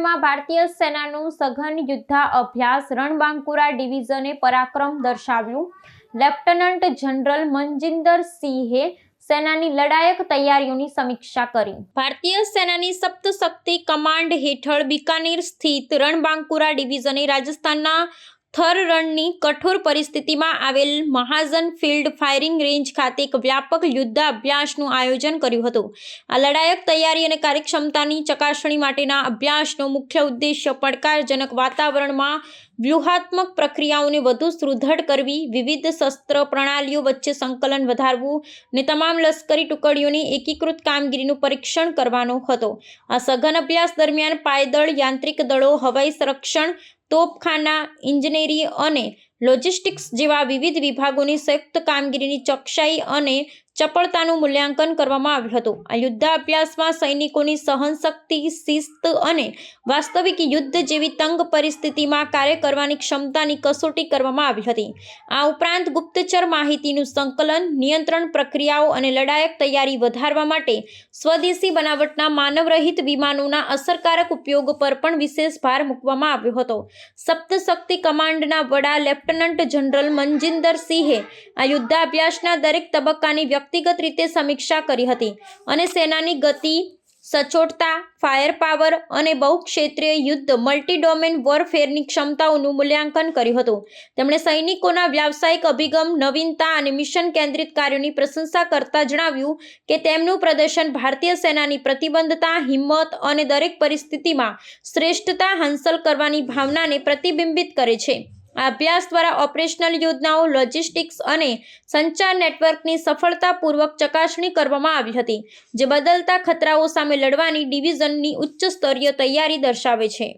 રણમાં ભારતીય સેનાનું સઘન યુદ્ધા અભ્યાસ રણબાંકુરા ડિવિઝને પરાક્રમ દર્શાવ્યું. લેફ્ટનન્ટ જનરલ મનજિંદર સિંહે સેનાની લડાયક તૈયારીઓની સમીક્ષા કરી. ભારતીય સેનાની સપ્તશક્તિ કમાન્ડ હેઠળ બિકાનેર સ્થિત રણબાંકુરા ડિવિઝને રાજસ્થાનના થર રણની કઠોર પરિસ્થિતિમાં આવેલ મહાજન ફિલ્ડ ફાયરિંગ રેન્જ ખાતે એક વ્યાપક યુદ્ધાભ્યાસનું આયોજન કર્યું હતું. આ લડાયક તૈયારી અને કાર્યક્ષમતાની ચકાસણી માટેના અભ્યાસનો મુખ્ય ઉદ્દેશ્ય પડકારજનક વાતાવરણમાં વ્યૂહાત્મક પ્રક્રિયાઓને વધુ સુદૃઢ કરવી, વિવિધ શસ્ત્ર પ્રણાલીઓ વચ્ચે સંકલન વધારવું ને તમામ લશ્કરી ટુકડીઓની એકીકૃત કામગીરીનું પરીક્ષણ કરવાનો હતો. આ સઘન અભ્યાસ દરમિયાન પાયદળ, યાંત્રિક દળો, હવાઈ સંરક્ષણ, તોપખાના ઇજનેરી અને લોજિસ્ટિક્સ જેવા વિવિધ વિભાગોની સંયુક્ત કામગીરીની ચોકસાઈ અને ચપળતાનું મૂલ્યાંકન કરવામાં આવ્યું હતું. આ યુદ્ધાભ્યાસમાં સૈનિકોની સહનશક્તિ, શિસ્ત અને વાસ્તવિક યુદ્ધ જેવી તંગ પરિસ્થિતિમાં કાર્ય કરવાની ક્ષમતાની કસોટી કરવામાં આવી હતી. આ ઉપરાંત ગુપ્તચર માહિતીનું સંકલન, નિયંત્રણ પ્રક્રિયાઓ અને લડાયક તૈયારી વધારવા માટે સ્વદેશી બનાવટના માનવરહિત વિમાનોના અસરકારક ઉપયોગ પર પણ વિશેષ ભાર મૂકવામાં આવ્યો હતો. સપ્તશક્તિ કમાન્ડના વડા લેફ્ટનન્ટ જનરલ મનજિંદર સિંહે આ યુદ્ધાભ્યાસના દરેક તબક્કાની વ્યક્તિગત રીતે સમીક્ષા કરી હતી અને સેનાની ગતિ, સચોટતા, ફાયર પાવર અને બહુક્ષેત્રીય યુદ્ધ મલ્ટી ડોમેન વોરફેરની ક્ષમતાઓનું મૂલ્યાંકન કર્યું હતું. તેમણે સૈનિકોના વ્યાવસાયિક અભિગમ, નવીનતા અને મિશન કેન્દ્રિત કાર્યોની પ્રશંસા કરતા જણાવ્યું કે તેમનું પ્રદર્શન ભારતીય સેનાની પ્રતિબદ્ધતા હિંમત અને દરેક પરિસ્થિતિમાં શ્રેષ્ઠતા હાંસલ કરવાની ભાવનાને પ્રતિબિંબિત કરે છે. આ અભ્યાસ દ્વારા ઓપરેશનલ યોજનાઓ, લોજિસ્ટિક્સ અને સંચાર નેટવર્કની સફળતાપૂર્વક ચકાસણી કરવામાં આવી હતી, જે બદલતા ખતરાઓ સામે લડવાની ડિવિઝનની ઉચ્ચ સ્તરીય તૈયારી દર્શાવે છે.